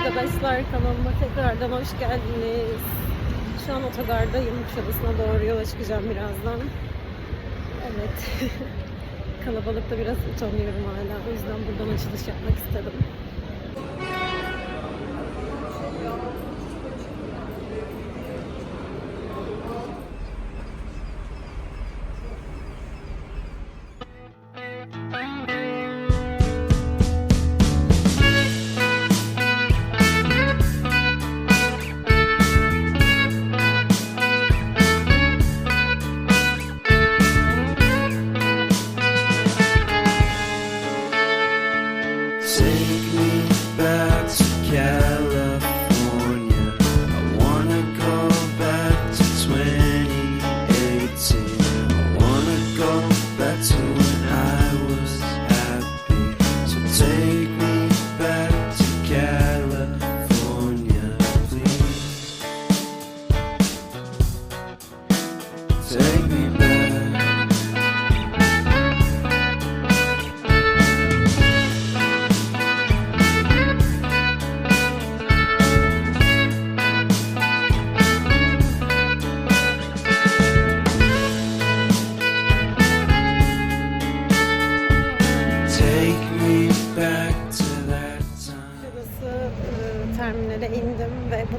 arkadaşlar kanalıma tekrardan hoş geldiniz. Şu an otogardayım. Kuşadası'na doğru yola çıkacağım birazdan. Evet. Kalabalıkta biraz utanıyorum hala. O yüzden buradan açılış yapmak istedim.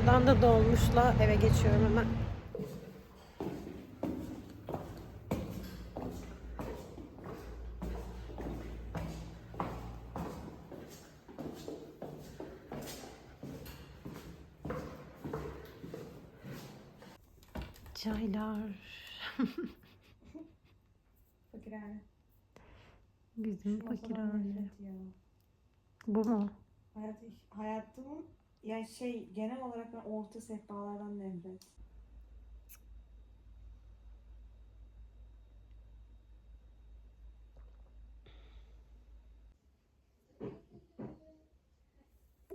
Buradan da dolmuşla eve geçiyorum hemen. Çaylar. Fakirhane. Bizim fakirhane. Nefret ya. Bu mu? Hayat, hayatımın yani şey genel olarak ben orta sehpalardan nefret.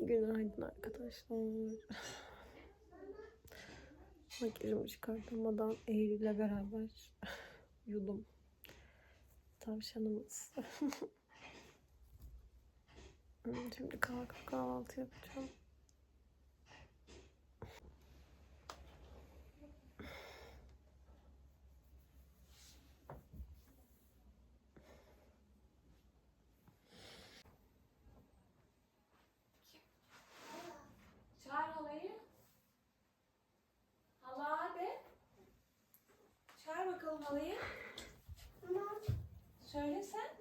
Günaydın arkadaşlar. Makyajımı çıkartamadan Eylül'le beraber yudum. Tavşanımız. Şimdi kalkıp kahvaltı yapacağım. Çağır halayı. Hala hadi. Çağır bakalım halayı. Söyle sen.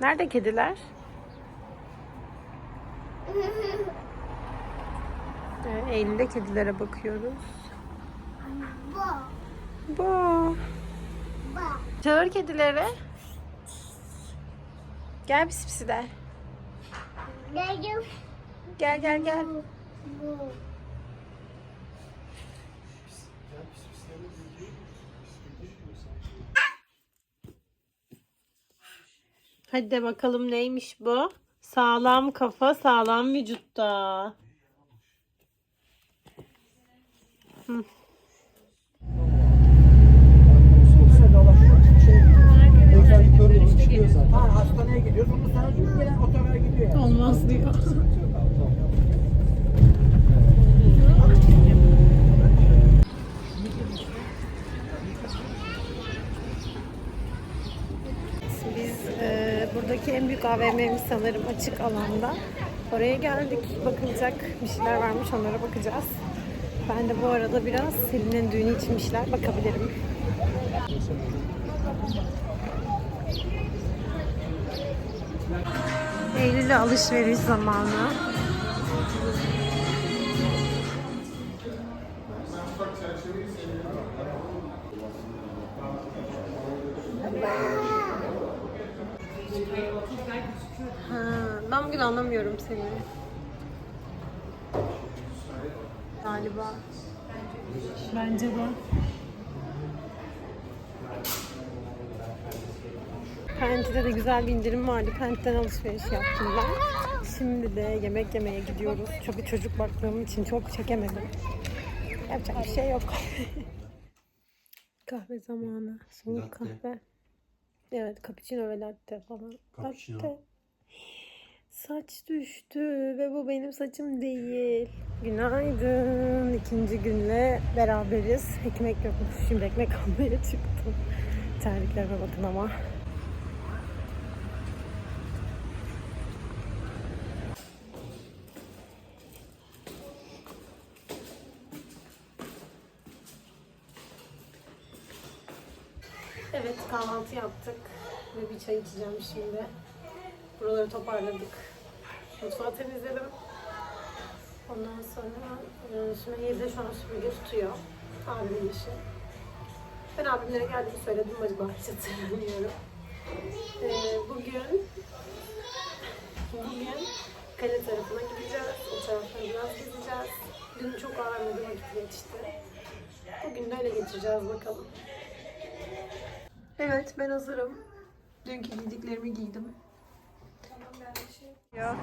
Nerede kediler? Ee, Eylül'de kedilere bakıyoruz. Bu. Çağır kedileri. Gel pis pisi de. Gel gel gel. Hadi de bakalım neymiş bu? Sağlam kafa, sağlam vücutta. Hastaneye gidiyoruz. Ondan sonra gidiyor yani. Olmaz diyor. AVM'miz sanırım açık alanda. Oraya geldik. Bakılacak bir şeyler varmış onlara bakacağız. Ben de bu arada biraz Selin'in düğünü için bir şeyler bakabilirim. Eylül'e alışveriş zamanı. Ben bugün anlamıyorum seni. Galiba. Bence de. Penti'de de güzel bir indirim vardı. Penti'den alışveriş yaptım ben. Şimdi de yemek yemeye gidiyoruz. Çok bir çocuk baktığım için çok çekemedim. Yapacak bir şey yok. kahve zamanı. Soğuk kahve. Evet, cappuccino ve latte falan. Cappuccino. Latte. Saç düştü ve bu benim saçım değil. Günaydın. İkinci günle beraberiz. Ekmek yokmuş. Şimdi ekmek almaya çıktım. Terliklerime bakın ama. Evet kahvaltı yaptık ve bir çay içeceğim şimdi. Buraları toparladık. Mutfağı temizledim. Ondan sonra e, Sümeyye şu an süpürge tutuyor. Abimin işi. Ben abimlere geldiğimi söyledim. Acaba hiç hatırlamıyorum. E, bugün bugün kale tarafına gideceğiz. O tarafları biraz gezeceğiz. Dün çok ağırmadı vakit geçti. Bugün de öyle geçireceğiz bakalım. Evet ben hazırım. Dünkü giydiklerimi giydim. Ya.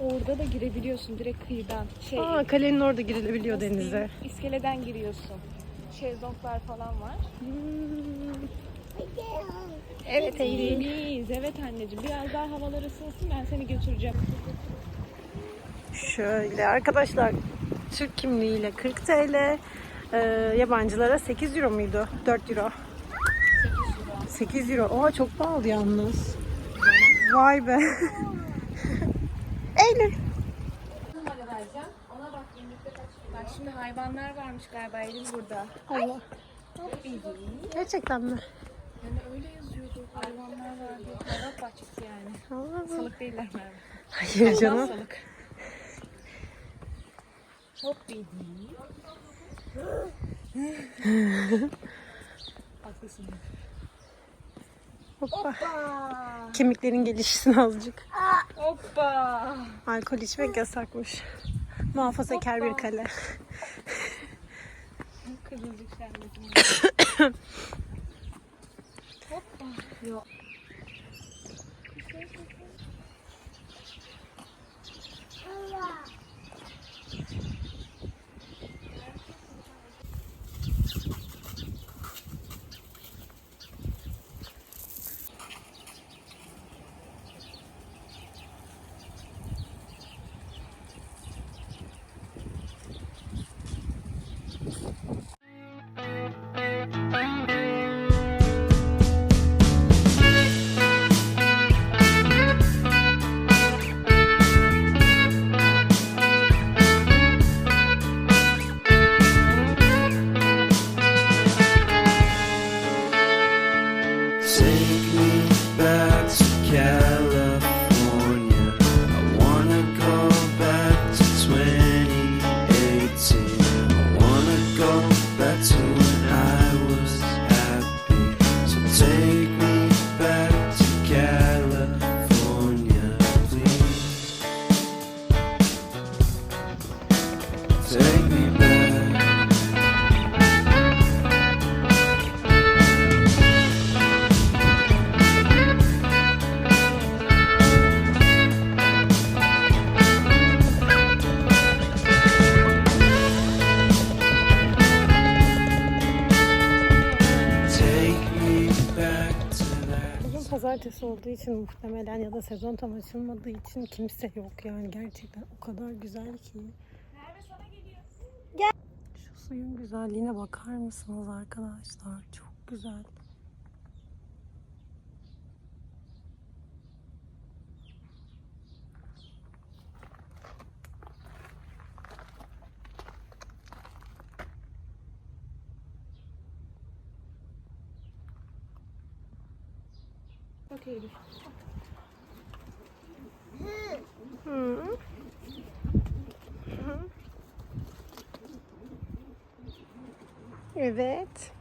Orada da girebiliyorsun direkt kıyıdan. Şey, Aa kalenin orada girilebiliyor nasıl diyeyim, denize. İskeleden giriyorsun. Şezlonglar falan var. Evet Deniz, evet anneciğim. Biraz daha havalar ısınsın ben seni götüreceğim. Şöyle arkadaşlar Türk kimliğiyle 40 TL, e, yabancılara 8 euro muydu? 4 euro. 8 euro. Oha çok pahalı yalnız. Vay be. Eylül. Bak şimdi hayvanlar varmış galiba Eylül burada. Allah. Gerçekten mi? Yani öyle yazıyordu. Hayvanlar var diye. Hayvan bahçesi yani. Allah Allah. Salık değiller Merve. Hayır canım. salık. Çok değil. Haklısın. Hoppa. Kemiklerin gelişsin azıcık. Hoppa. Alkol içmek yasakmış. Muhafazakar bir kale. Kızılcık şerbeti. Hoppa. Yok. Pazartesi olduğu için muhtemelen ya da sezon tam açılmadığı için kimse yok yani gerçekten o kadar güzel ki. Gel. Şu suyun güzelliğine bakar mısınız arkadaşlar? Çok güzel. Bak Eylül. Hı. Hı. Evet.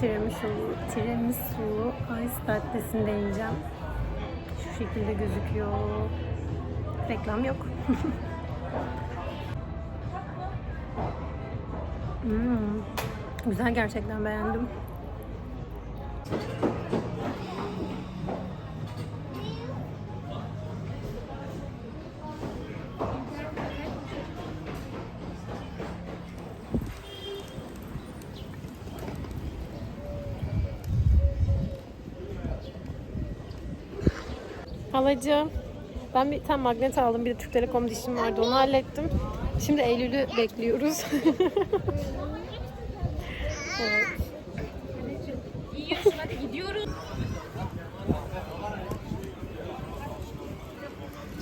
Tiramisu, tiramisu ice latte'sini deneyeceğim. Şu şekilde gözüküyor. Reklam yok. Hmm, güzel gerçekten beğendim. Halacığım, ben bir tane magnet aldım. Bir de Türk Telekom dişim vardı. Onu hallettim. Şimdi Eylül'ü bekliyoruz.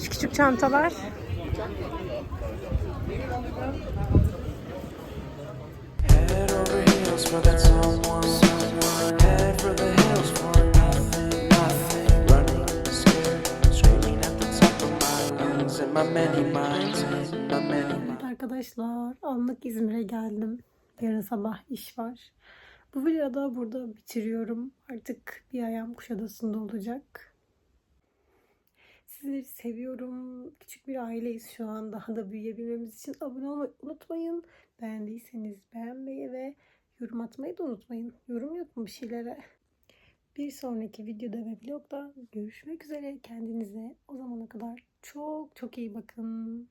Şu küçük çantalar. Head over heels for that someone. Head for the hills for Evet arkadaşlar, anlık İzmir'e geldim. Yarın sabah iş var. Bu videoda burada bitiriyorum. Artık bir ayağım Kuşadası'nda olacak. Sizleri seviyorum. Küçük bir aileyiz şu an. Daha da büyüyebilmemiz için abone olmayı unutmayın. Beğendiyseniz beğenmeyi ve yorum atmayı da unutmayın. Yorum yok mu bir şeylere? Bir sonraki videoda ve vlogda görüşmek üzere. Kendinize o zamana kadar çok çok iyi bakın.